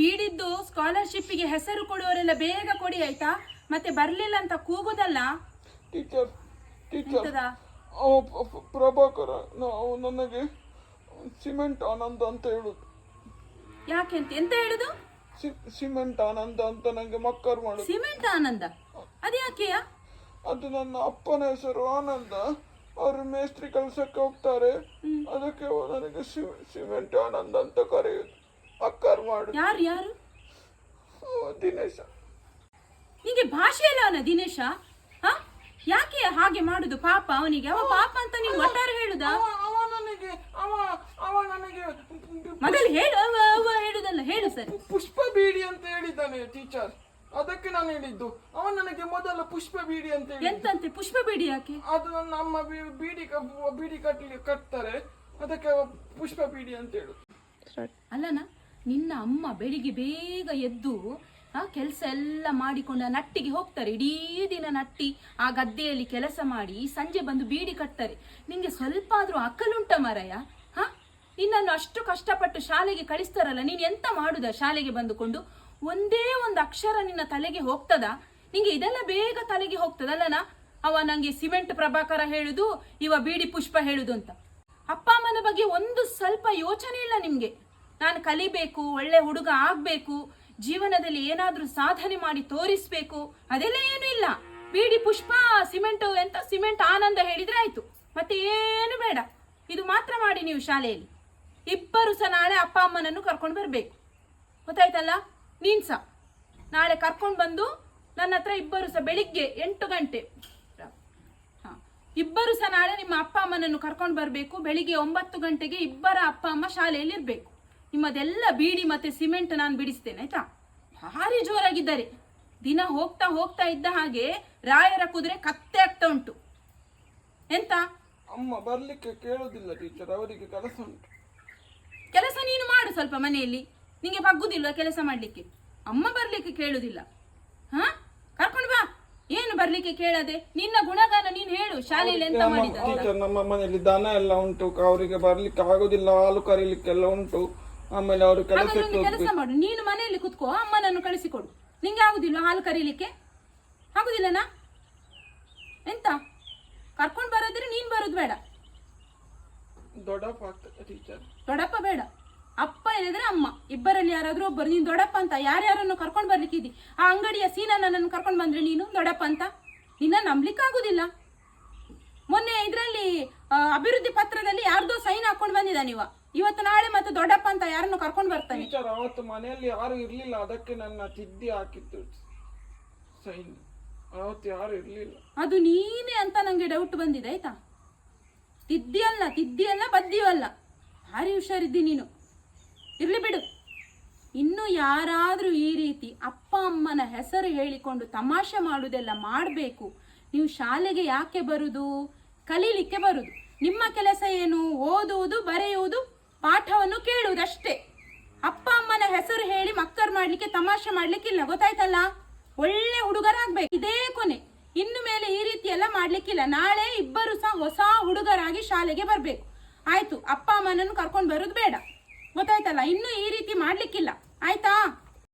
ಬೀಡಿದ್ದು ಸ್ಕಾಲರ್ಶಿಪ್ಪಿಗೆ ಹೆಸರು ಕೊಡುವವರೆಲ್ಲ ಬೇಗ ಕೊಡಿ ಆಯ್ತಾ? ಮತ್ತೆ ಬರಲಿಲ್ಲ ಅಂತ ಕೂಗುದಲ್ಲ? ಟೀಚರ್ ಟೀಚರ್ ಎಂತದ? ಅವ ಪ್ರಭಾಕರ ನಾವು ನನಗೆ ಸಿಮೆಂಟ್ ಆನಂದ ಅಂತ ಹೇಳುದು. ಯಾಕೆ ಅಂತ ಎಂತ ಹೇಳುದು? ಸಿ- ಸಿಮೆಂಟ್ ಆನಂದ ಅಂತ ನನಗೆ ಮಕ್ಕರ್ ಮಾಡುದು. ಸಿಮೆಂಟ್ ಆನಂದ? ಅದ್ಯಾಕೆಯ ಅದು ನನ್ನ ಅಪ್ಪನ ಹೆಸರು ಆನಂದ. ಅವರು ಮೇಸ್ತ್ರಿ ಕೆಲಸಕ್ಕೆ ಹೋಗ್ತಾರೆ. ಅದಕ್ಕೆ ನನಗೆ ಸಿ- ಸಿಮೆಂಟ್ ಆನಂದ ಅಂತ ಕರೆಯುದು. ಯಾರು ಯಾರು? ಓ ದಿನೇಶ. ನಿಂಗೆ ಭಾಷೆ ಇಲ್ಲ ಅವನ ದಿನೇಶ? ಹ? ಯಾಕೆ ಹಾಗೆ ಮಾಡುದು ಪಾಪ ಅವನಿಗೆ? ಅವ ಪಾಪ ಅಂತ ನೀವು ಒಟ್ಟಾರೆ ಹೇಳುದ? ಅವ ಅವ ನನಗೆ ಅವ ಅವ ನನಗೆ ಮೊದಲು ಹೇಳು ಅವ ಅವ ಹೇಳುದಲ್ಲ ಹೇಳು ಸರ್. ಪುಷ್ಪ ಬೀಡಿ ಅಂತ ಹೇಳಿದ್ದಾನೆ ಟೀಚರ್. ಅದಕ್ಕೆ ನಾನು ಹೇಳಿದ್ದು. ಅವ ನನಗೆ ಮೊದಲ ಪುಷ್ಪ ಬೀಡಿ ಅಂತ ಹೇಳಿ ಎಂತಂತೆ? ಪುಷ್ಪ ಬಿಡಿ ಯಾಕೆ? ಅದು ನಮ್ಮ ಬಿ- ಬೀಡಿ ಕ- ಬೀಡಿ ಕಟ್ಲಿ ಕಟ್ತಾರೆ. ಅದಕ್ಕೆ ಅವ ಪುಷ್ಪ ಬೀಡಿ ಅಂತ ಹೇಳುದು ಅಲ್ಲನ? ನಿನ್ನ ಅಮ್ಮ ಬೆಳಿಗ್ಗೆ ಬೇಗ ಎದ್ದು, ಆ, ಕೆಲಸ ಎಲ್ಲ ಮಾಡಿಕೊಂಡು ನಟ್ಟಿಗೆ ಹೋಗ್ತಾರೆ. ಇಡೀ ದಿನ ನಟ್ಟಿ, ಆ ಗದ್ದೆಯಲ್ಲಿ ಕೆಲಸ ಮಾಡಿ ಸಂಜೆ ಬಂದು ಬೀಡಿ ಕಟ್ತಾರೆ. ನಿಂಗೆ ಸ್ವಲ್ಪ ಆದ್ರೂ ಅಕ್ಕಲುಂಟ ಮರಯ? ಹಾ? ನಿನ್ನನ್ನು ಅಷ್ಟು ಕಷ್ಟಪಟ್ಟು ಶಾಲೆಗೆ ಕಳಿಸ್ತಾರಲ್ಲ, ನೀನು ಎಂತ ಮಾಡುದ ಶಾಲೆಗೆ ಬಂದುಕೊಂಡು? ಒಂದೇ ಒಂದು ಅಕ್ಷರ ನಿನ್ನ ತಲೆಗೆ ಹೋಗ್ತದ? ನಿಂಗೆ ಇದೆಲ್ಲ ಬೇಗ ತಲೆಗೆ ಹೋಗ್ತದಲ್ಲನ? ಅವ ನಂಗೆ ಸಿಮೆಂಟ್ ಪ್ರಭಾಕರ ಹೇಳುದು, ಇವ ಬೀಡಿ ಪುಷ್ಪ ಹೇಳುದು ಅಂತ. ಅಪ್ಪ ಅಮ್ಮನ ಬಗ್ಗೆ ಒಂದು ಸ್ವಲ್ಪ ಯೋಚನೆ ಇಲ್ಲ ನಿಮ್ಗೆ. ನಾನು ಕಲಿಬೇಕು, ಒಳ್ಳೆ ಹುಡುಗ ಆಗಬೇಕು, ಜೀವನದಲ್ಲಿ ಏನಾದರೂ ಸಾಧನೆ ಮಾಡಿ ತೋರಿಸ್ಬೇಕು, ಅದೆಲ್ಲ ಏನು ಇಲ್ಲ. ಬೀಡಿ ಪುಷ್ಪ, ಸಿಮೆಂಟ್ ಎಂತ ಸಿಮೆಂಟ್ ಆನಂದ ಹೇಳಿದ್ರೆ ಆಯಿತು. ಮತ್ತೆ ಏನು ಬೇಡ. ಇದು ಮಾತ್ರ ಮಾಡಿ ನೀವು ಶಾಲೆಯಲ್ಲಿ. ಇಬ್ಬರು ಸಹ ನಾಳೆ ಅಪ್ಪ ಅಮ್ಮನನ್ನು ಕರ್ಕೊಂಡು ಬರಬೇಕು. ಗೊತ್ತಾಯ್ತಲ್ಲ? ನೀನು ಸಹ. ನಾಳೆ ಕರ್ಕೊಂಡು ಬಂದು ನನ್ನ ಹತ್ರ ಇಬ್ಬರು ಸಹ ಬೆಳಿಗ್ಗೆ ಎಂಟು ಗಂಟೆ. ಹಾಂ. ಇಬ್ಬರು ಸಹ ನಾಳೆ ನಿಮ್ಮ ಅಪ್ಪ ಅಮ್ಮನನ್ನು ಕರ್ಕೊಂಡು ಬರಬೇಕು. ಬೆಳಿಗ್ಗೆ ಒಂಬತ್ತು ಗಂಟೆಗೆ ಇಬ್ಬರ ಅಪ್ಪ ಅಮ್ಮ ಶಾಲೆಯಲ್ಲಿ ಇರಬೇಕು. ನಿಮ್ಮದೆಲ್ಲ ಬೀಡಿ ಮತ್ತೆ ಸಿಮೆಂಟ್ ನಾನು ಬಿಡಿಸ್ತೇನೆ ಆಯ್ತಾ? ಭಾರಿ ಜೋರಾಗಿದ್ದಾರೆ. ದಿನ ಹೋಗ್ತಾ ಹೋಗ್ತಾ ಇದ್ದ ಹಾಗೆ ರಾಯರ ಕುದುರೆ ಕತ್ತೆ ಆಗ್ತಾ ಉಂಟು. ಎಂತ? ಅಮ್ಮ ಬರ್ಲಿಕ್ಕೆ ಕೇಳುದಿಲ್ಲ ಟೀಚರ್ ಅವರಿಗೆ ಕೆಲಸ ಉಂಟು. ಕೆಲಸ ನೀನು ಮಾಡು ಸ್ವಲ್ಪ ಮನೆಯಲ್ಲಿ. ನಿಂಗೆ ಬಗ್ಗುದಿಲ್ವಾ ಕೆಲಸ ಮಾಡ್ಲಿಕ್ಕೆ? ಅಮ್ಮ ಬರ್ಲಿಕ್ಕೆ ಕೇಳುದಿಲ್ಲ. ಹಾ? ಕರ್ಕೊಂಡು ಬಾ. ಏನು ಬರ್ಲಿಕ್ಕೆ ಕೇಳದೆ? ನಿನ್ನ ಗುಣಗಾನ ನೀನು ಹೇಳು. ಶಾಲೆಯಲ್ಲಿ ಎಂತ ಮಾಡಿದ ಟೀಚರ್ ನಮ್ಮ ಮನೆಯಲ್ಲಿ ದನ ಎಲ್ಲ ಉಂಟು. ಅವರಿಗೆ ಬರ್ಲಿಕ್ಕೆ ಆಗುದಿಲ್ಲ ಹಾಲು ಕರೀಲಿಕ್ಕೆಲ್ಲ ಉಂಟು. ಆಮೇಲೆ ಅವರು ಹಾಗಾದ್ರೆ ಕೆಲಸಕ್ಕೆ ಒಂದು ಕೆಲಸ ಮಾಡು. ನೀನು ಮನೆಯಲ್ಲಿ ಕುತ್ಕೋ. ಅಮ್ಮನನ್ನು ಕಳಿಸಿಕೊಡು. ನಿಂಗೆ ಆಗುದಿಲ್ಲ ಹಾಲು ಕರೀಲಿಕ್ಕೆ? ಆಗುದಿಲ್ಲನಾ? ಎಂತ? ಕರ್ಕೊಂಡು ಬರೋದ್ರೆ ನೀನ್ ಬರೋದು ಬೇಡ. ದೊಡ್ಡಪ್ಪ ಆಗ್ತದೆ ಟೀಚರ್ ದೊಡ್ಡಪ್ಪ ಬೇಡ. ಅಪ್ಪ ಏನಿದ್ರೆ ಅಮ್ಮ. ಇಬ್ಬರಲ್ಲಿ ಯಾರಾದ್ರೂ ಒಬ್ಬರು ನೀನು ದೊಡ್ಡಪ್ಪ ಅಂತ ಯಾರ್ಯಾರನ್ನು ಕರ್ಕೊಂಡು ಬರ್ಲಿಕ್ಕಿದ್ದಿ ಆ ಅಂಗಡಿಯ ಸೀನಣ್ಣನನ್ನು ಕರ್ಕೊಂಡು ಬಂದ್ರೆ ನೀನು ದೊಡ್ಡಪ್ಪ ಅಂತ? ನಿನ್ನ ನಂಬ್ಲಿಕ್ಕಾಗುದಿಲ್ಲ ಮೊನ್ನೆ ಇದರಲ್ಲಿ ಅಭಿವೃದ್ಧಿ ಪತ್ರದಲ್ಲಿ ಯಾರ್ದೋ ಸೈನ್ ಹಾಕೊಂಡು ಬಂದಿದ್ದ ನೀವ. ಇವತ್ತು ನಾಳೆ ಮತ್ತೆ ದೊಡ್ಡಪ್ಪ ಅಂತ ಯಾರನ್ನು ಕರ್ಕೊಂಡು ಬರ್ತಾನೆ? ಟೀಚರ್ ಅವತ್ತು ಮನೆಯಲ್ಲಿ ಯಾರು ಇರ್ಲಿಲ್ಲ ಅದಕ್ಕೆ ನನ್ನ ತಿದ್ದಿ ಹಾಕಿತ್ತು ಸೈನ್. ಅವತ್ತು ಯಾರು ಇರ್ಲಿಲ್ಲ. ಅದು ನೀನೇ ಅಂತ ನಂಗೆ ಡೌಟ್ ಬಂದಿದೆ ಆಯ್ತಾ? ತಿದ್ದಿ ಅಲ್ಲ ತಿದ್ದಿ ಅಲ್ಲ ಬದ್ದಿಯೂ ಅಲ್ಲ. ಭಾರಿ ಹುಷಾರಿದ್ದಿ ನೀನು. ಇರ್ಲಿ ಬಿಡು. ಇನ್ನು ಯಾರಾದ್ರೂ ಈ ರೀತಿ ಅಪ್ಪ ಅಮ್ಮನ ಹೆಸರು ಹೇಳಿಕೊಂಡು ತಮಾಷೆ ಮಾಡುವುದೆಲ್ಲ ಮಾಡಬೇಕು. ನೀವು ಶಾಲೆಗೆ ಯಾಕೆ ಬರುದು? ಕಲೀಲಿಕ್ಕೆ ಬರುದು. ನಿಮ್ಮ ಕೆಲಸ ಏನು ಓದುವುದು ಬರೆಯುವುದು ಪಾಠವನ್ನು ಕೇಳುವುದಷ್ಟೇ ಅಪ್ಪ ಅಮ್ಮನ ಹೆಸರು ಹೇಳಿ ಮಕ್ಕಳು ಮಾಡ್ಲಿಕ್ಕೆ ತಮಾಷೆ ಮಾಡ್ಲಿಕ್ಕಿಲ್ಲ, ಗೊತ್ತಾಯ್ತಲ್ಲ? ಒಳ್ಳೆ ಹುಡುಗರಾಗ್ಬೇಕು. ಇದೇ ಕೊನೆ. ಇನ್ನು ಮೇಲೆ ಈ ರೀತಿ ಎಲ್ಲ ಮಾಡ್ಲಿಕ್ಕಿಲ್ಲ. ನಾಳೆ ಇಬ್ಬರು ಸಹ ಹೊಸ ಹುಡುಗರಾಗಿ ಶಾಲೆಗೆ ಬರ್ಬೇಕು. ಆಯ್ತು, ಅಪ್ಪ ಅಮ್ಮನನ್ನು ಕರ್ಕೊಂಡು ಬರೋದು ಬೇಡ. ಗೊತ್ತಾಯ್ತಲ್ಲ? ಇನ್ನು ಈ ರೀತಿ ಮಾಡ್ಲಿಕ್ಕಿಲ್ಲ. ಆಯ್ತಾ?